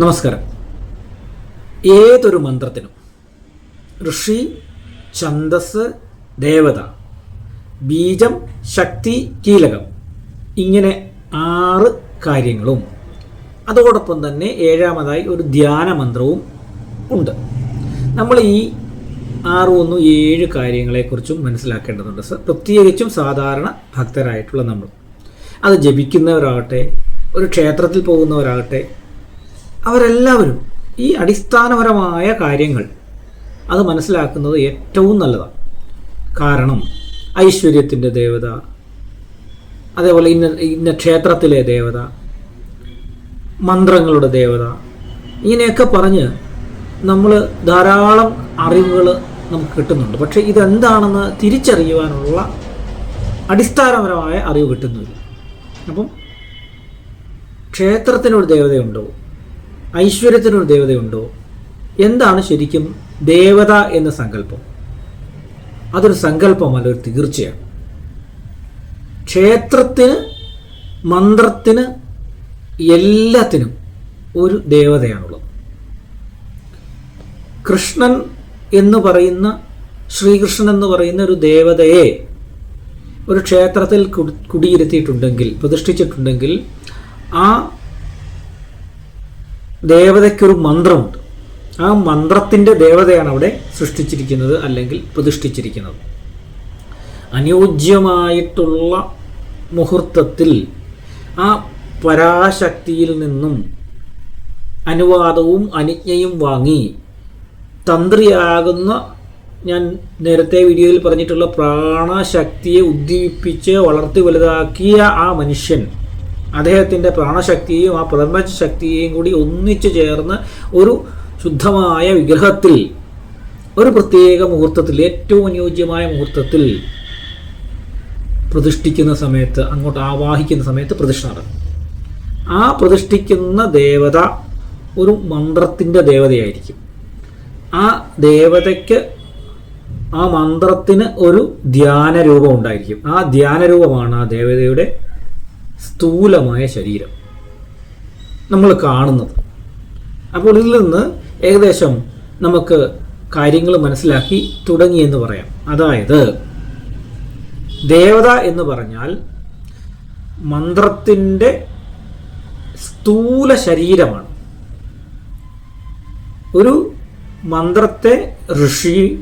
നമസ്കാരം. ഏതൊരു മന്ത്രത്തിനും ഋഷി ഛന്ദസ് ദേവത ബീജം ശക്തി കീലകം ഇങ്ങനെ ആറ് കാര്യങ്ങളും. അതോടൊപ്പം തന്നെ ഏഴാമതായി ഒരു ധ്യാന മന്ത്രവും ഉണ്ട്. നമ്മൾ ഈ ആറ് ഒന്ന് ഏഴ് കാര്യങ്ങളെക്കുറിച്ചും മനസ്സിലാക്കേണ്ടതുണ്ട് പ്രത്യേകിച്ചും സാധാരണ ഭക്തരായിട്ടുള്ള നമ്മൾ. അത് ജപിക്കുന്നവരാകട്ടെ ഒരു ക്ഷേത്രത്തിൽ പോകുന്നവരാകട്ടെ അവരെല്ലാവരും ഈ അടിസ്ഥാനപരമായ കാര്യങ്ങൾ അത് മനസ്സിലാക്കുന്നത് ഏറ്റവും നല്ലതാണ്. കാരണം ഐശ്വര്യത്തിന്റെ ദേവത അതേപോലെ ഇന്ന ഇന്ന ക്ഷേത്രത്തിലെ ദേവത മന്ത്രങ്ങളുടെ ദേവത ഇങ്ങനെയൊക്കെ പറഞ്ഞ് നമ്മൾ ധാരാളം അറിവുകൾ നമുക്ക് കിട്ടുന്നുണ്ട്. പക്ഷേ ഇതെന്താണെന്ന് തിരിച്ചറിയുവാനുള്ള അടിസ്ഥാനപരമായ അറിവ് കിട്ടുന്നില്ല. അപ്പം ക്ഷേത്രത്തിനൊരു ദേവതയുണ്ടോ? ഐശ്വര്യത്തിനൊരു ദേവതയുണ്ടോ? എന്താണ് ശരിക്കും ദേവത എന്ന സങ്കല്പം? അതൊരു സങ്കല്പമല്ല ഒരു തീർച്ചയാണ്. ക്ഷേത്രത്തിന് മന്ത്രത്തിന് എല്ലാത്തിനും ഒരു ദേവതയാണുള്ളത്. കൃഷ്ണൻ എന്ന് പറയുന്ന ശ്രീകൃഷ്ണൻ എന്ന് പറയുന്ന ഒരു ദേവതയെ ഒരു ക്ഷേത്രത്തിൽ കുടി- കുടിയിരുത്തിയിട്ടുണ്ടെങ്കിൽ പ്രതിഷ്ഠിച്ചിട്ടുണ്ടെങ്കിൽ ആ ദേവതയ്ക്കൊരു മന്ത്രമുണ്ട്. ആ മന്ത്രത്തിന്റെ ദേവതയാണ് അവിടെ സൃഷ്ടിച്ചിരിക്കുന്നത് അല്ലെങ്കിൽ പ്രതിഷ്ഠിച്ചിരിക്കുന്നത്. അനുയോജ്യമായിട്ടുള്ള മുഹൂർത്തത്തിൽ ആ പരാശക്തിയിൽ നിന്നും അനുവാദവും അനുജ്ഞയും വാങ്ങി തന്ത്രിയാകുന്ന ഞാൻ നേരത്തെ വീഡിയോയിൽ പറഞ്ഞിട്ടുള്ള പ്രാണശക്തിയെ ഉദ്ദീപിപ്പിച്ച് വളർത്തി വലുതാക്കിയ ആ മനുഷ്യൻ അദ്ദേഹത്തിന്റെ പ്രാണശക്തിയും ആ പ്രപഞ്ചശക്തിയെയും കൂടി ഒന്നിച്ചു ചേർന്ന് ഒരു ശുദ്ധമായ വിഗ്രഹത്തിൽ ഒരു പ്രത്യേക മുഹൂർത്തത്തിൽ ഏറ്റവും അനുയോജ്യമായ മുഹൂർത്തത്തിൽ പ്രതിഷ്ഠിക്കുന്ന സമയത്ത് അങ്ങോട്ട് ആവാഹിക്കുന്ന സമയത്ത് പ്രതിഷ്ഠ നടക്കും. ആ പ്രതിഷ്ഠിക്കുന്ന ദേവത ഒരു മന്ത്രത്തിന്റെ ദേവതയായിരിക്കും. ആ ദേവതയ്ക്ക് ആ മന്ത്രത്തിന് ഒരു ധ്യാന രൂപം ഉണ്ടായിരിക്കും. ആ ധ്യാന രൂപമാണ് ആ ദേവതയുടെ സ്ഥൂലമായ ശരീരം നമ്മൾ കാണുന്നത്. അപ്പോൾ ഇതിൽ നിന്ന് ഏകദേശം നമുക്ക് കാര്യങ്ങൾ മനസ്സിലാക്കി തുടങ്ങിയെന്ന് പറയാം. അതായത് ദേവത എന്ന് പറഞ്ഞാൽ മന്ത്രത്തിന്റെ സ്ഥൂല ശരീരമാണ്. ഒരു മന്ത്രത്തെ ഋഷി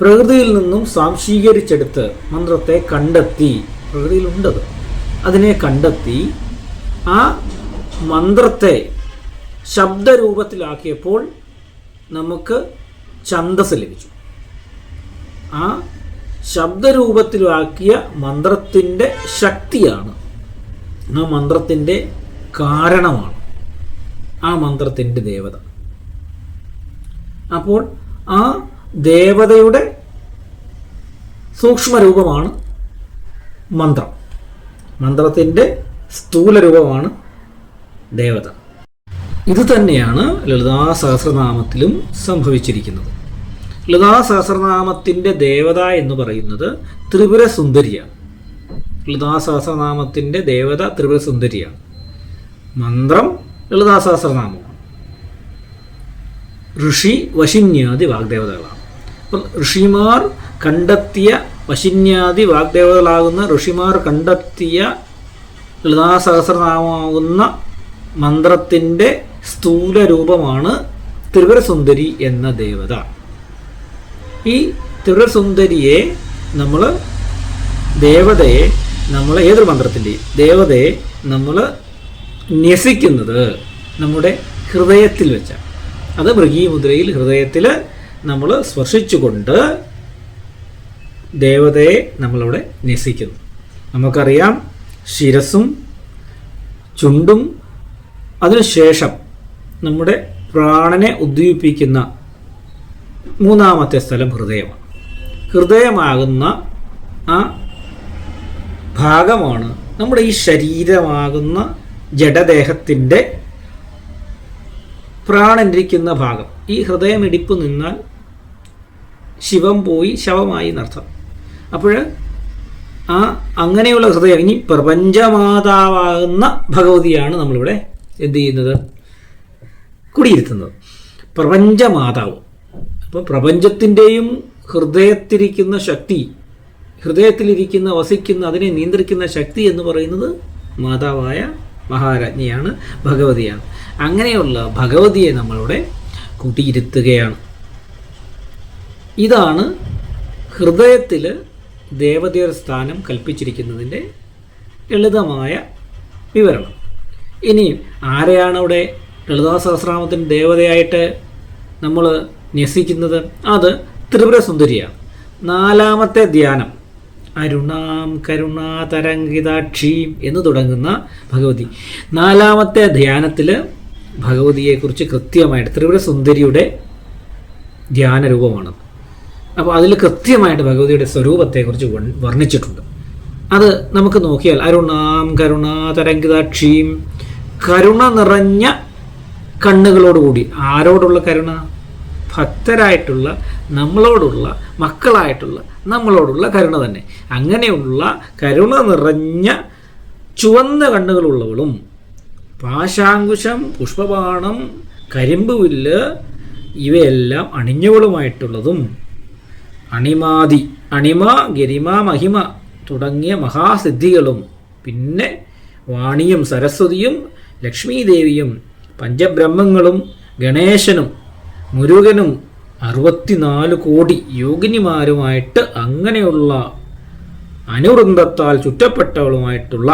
പ്രകൃതിയിൽ നിന്നും സാംശീകരിച്ചെടുത്ത് മന്ത്രത്തെ കണ്ടെത്തി. പ്രകൃതിയിലുണ്ടത് അതിനെ കണ്ടെത്തി ആ മന്ത്രത്തെ ശബ്ദരൂപത്തിലാക്കിയപ്പോൾ നമുക്ക് ഛന്ദസ് ലഭിച്ചു. ആ ശബ്ദരൂപത്തിലാക്കിയ മന്ത്രത്തിന്റെ ശക്തിയാണ്. ആ മന്ത്രത്തിന്റെ കാരണമാണ് ആ മന്ത്രത്തിന്റെ ദേവത. അപ്പോൾ ആ ദേവതയുടെ സൂക്ഷ്മരൂപമാണ് മന്ത്രം. മന്ത്രത്തിന്റെ സ്ഥൂല രൂപമാണ് ദേവത. ഇത് തന്നെയാണ് ലളിതാ സഹസ്രനാമത്തിലും സംഭവിച്ചിരിക്കുന്നത്. ലളിതാ സഹസ്രനാമത്തിന്റെ ദേവത എന്ന് പറയുന്നത് ത്രിപുര സുന്ദരിയാണ് ലളിതാ സഹസ്രനാമത്തിന്റെ ദേവത ത്രിപുര സുന്ദരിയാണ് മന്ത്രം ലളിതാ സഹസ്രനാമമാണ് ഋഷി വശിന്യാദി വാഗ്ദേവതകളാണ്. അപ്പം ഋഷിമാർ കണ്ടെത്തിയ വശിന്യാദി വാഗ്ദേവതകളാകുന്ന ഋഷിമാർ കണ്ടെത്തിയ ലളിതാ സഹസ്രനാമാകുന്ന മന്ത്രത്തിന്റെ സ്ഥൂല രൂപമാണ് ത്രിപുരസുന്ദരി എന്ന ദേവത. ഈ ത്രിപുരസുന്ദരിയെ നമ്മൾ ദേവതയെ നമ്മൾ ഏതൊരു മന്ത്രത്തിന്റെയും ദേവതയെ നമ്മൾ ന്യസിക്കുന്നത് നമ്മുടെ ഹൃദയത്തിൽ വെച്ചാണ്. അത് മൃഗീമുദ്രയിൽ ഹൃദയത്തിൽ നമ്മൾ സ്പർശിച്ചുകൊണ്ട് ദേവതയെ നമ്മളവിടെ നെസിക്കുന്നു. നമുക്കറിയാം ശിരസും ചുണ്ടും അതിനുശേഷം നമ്മുടെ പ്രാണനെ ഉദ്ദീപിക്കുന്ന മൂന്നാമത്തെ സ്ഥലം ഹൃദയമാണ്. ഹൃദയമാകുന്ന ആ ഭാഗമാണ് നമ്മുടെ ഈ ശരീരമാകുന്ന ജഡദേഹത്തിന്റെ പ്രാണനിരിക്കുന്ന ഭാഗം. ഈ ഹൃദയമിടിപ്പ് നിന്നാൽ ശിവം പോയി ശവമായി എന്നർത്ഥം. അപ്പോൾ ആ അങ്ങനെയുള്ള ഹൃദയം ഇനി പ്രപഞ്ചമാതാവാകുന്ന ഭഗവതിയാണ് നമ്മളിവിടെ എന്ത് ചെയ്യുന്നത്? കുടിയിരുത്തുന്നത്. പ്രപഞ്ചമാതാവ്. അപ്പോൾ പ്രപഞ്ചത്തിന്റെയും ഹൃദയത്തിരിക്കുന്ന ശക്തി ഹൃദയത്തിലിരിക്കുന്ന വസിക്കുന്ന അതിനെ നിയന്ത്രിക്കുന്ന ശക്തി എന്ന് പറയുന്നത് മാതാവായ മഹാരാജ്ഞിയാണ് ഭഗവതിയാണ്. അങ്ങനെയുള്ള ഭഗവതിയെ നമ്മളിവിടെ കൂട്ടിയിരുത്തുകയാണ്. ഇതാണ് ഹൃദയത്തിൽ ദേവതയുടെ സ്ഥാനം കൽപ്പിച്ചിരിക്കുന്നതിന്റെ ലളിതമായ വിവരണം. ഇനി ആരെയാണ് അവിടെ ലളിതാ സഹസ്രാമത്തിന് ദേവതയായിട്ട് നമ്മൾ ന്യസിക്കുന്നത്? അത് ത്രിപുര സുന്ദരിയാണ് നാലാമത്തെ ധ്യാനം അരുണാം കരുണാതരംഗിതാക്ഷീം എന്ന് തുടങ്ങുന്ന ഭഗവതി. നാലാമത്തെ ധ്യാനത്തിൽ ഭഗവതിയെക്കുറിച്ച് കൃത്യമായിട്ട് ത്രിപുര സുന്ദരിയുടെ ധ്യാന രൂപമാണ് അപ്പോൾ അതിൽ കൃത്യമായിട്ട് ഭഗവതിയുടെ സ്വരൂപത്തെക്കുറിച്ച് വർണിച്ചിട്ടുണ്ട്. അത് നമുക്ക് നോക്കിയാൽ അരുണാം കരുണാതരംഗിതാക്ഷീം കരുണ നിറഞ്ഞ കണ്ണുകളോടുകൂടി ആരോടുള്ള കരുണ? ഭക്തരായിട്ടുള്ള നമ്മളോടുള്ള മക്കളായിട്ടുള്ള നമ്മളോടുള്ള കരുണ തന്നെ. അങ്ങനെയുള്ള കരുണ നിറഞ്ഞ ചുവന്ന കണ്ണുകളുള്ളവളും പാശാങ്കുശം പുഷ്പബാണം കരിമ്പുവില്ല് ഇവയെല്ലാം അണിഞ്ഞവളുമായിട്ടുള്ളതും അണിമാതി അണിമ ഗരിമ മഹിമ തുടങ്ങിയ മഹാസിദ്ധികളും പിന്നെ വാണിയും സരസ്വതിയും ലക്ഷ്മീദേവിയും പഞ്ചബ്രഹ്മങ്ങളും ഗണേശനും മുരുകനും അറുപത്തിനാല് കോടി യോഗിനിമാരുമായിട്ട് അങ്ങനെയുള്ള അനുവൃന്ദത്താൽ ചുറ്റപ്പെട്ടവളുമായിട്ടുള്ള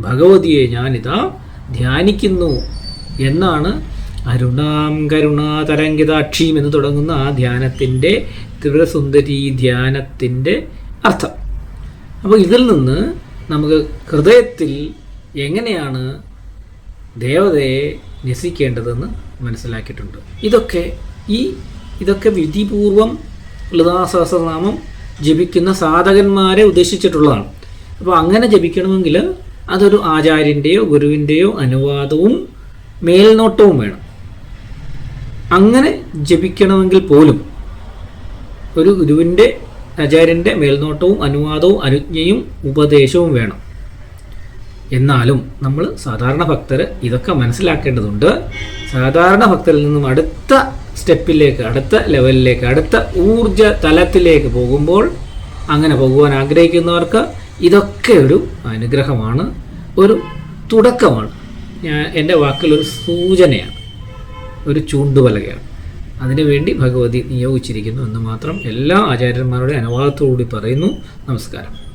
ഭഗവതിയെ ഞാനിതാ ധ്യാനിക്കുന്നു എന്നാണ് അരുണാം കരുണാതരംഗിതാക്ഷീം എന്ന് തുടങ്ങുന്ന ആ ധ്യാനത്തിന്റെ ത്രിപുരസുന്ദരി ധ്യാനത്തിന്റെ അർത്ഥം. അപ്പോൾ ഇതിൽ നിന്ന് നമുക്ക് ഹൃദയത്തിൽ എങ്ങനെയാണ് ദേവതയെ ന്യസിക്കേണ്ടതെന്ന് മനസ്സിലാക്കിയിട്ടുണ്ട്. ഇതൊക്കെ ഈ ഇതൊക്കെ വിധിപൂർവം ലതാസഹസ്രനാമം ജപിക്കുന്ന സാധകന്മാരെ ഉദ്ദേശിച്ചിട്ടുള്ളതാണ്. അപ്പോൾ അങ്ങനെ ജപിക്കണമെങ്കിൽ അതൊരു ആചാര്യന്റെയോ ഗുരുവിന്റെയോ അനുവാദവും മേൽനോട്ടവും വേണം. അങ്ങനെ ജപിക്കണമെങ്കിൽ പോലും ഒരു ഗുരുവിന്റെ ആചാര്യന്റെ മേൽനോട്ടവും അനുവാദവും അനുജ്ഞയും ഉപദേശവും വേണം. എന്നാലും നമ്മൾ സാധാരണ ഭക്തർ ഇതൊക്കെ മനസ്സിലാക്കേണ്ടതുണ്ട്. സാധാരണ ഭക്തരിൽ നിന്നും അടുത്ത സ്റ്റെപ്പിലേക്ക് അടുത്ത ലെവലിലേക്ക് അടുത്ത ഊർജ തലത്തിലേക്ക് പോകുമ്പോൾ അങ്ങനെ പോകുവാൻ ആഗ്രഹിക്കുന്നവർക്ക് ഇതൊക്കെ ഒരു അനുഗ്രഹമാണ് ഒരു തുടക്കമാണ്. ഞാൻ എന്റെ വാക്കിൽ ഒരു സൂചനയാണ്. ഒരു ചൂണ്ടുപലകയാണ് അതിനുവേണ്ടി ഭഗവതി നിയോഗിച്ചിരിക്കുന്നു എന്ന് മാത്രം എല്ലാ ആചാര്യന്മാരുടെ അനുവാദത്തോടുകൂടി പറയുന്നു. നമസ്കാരം.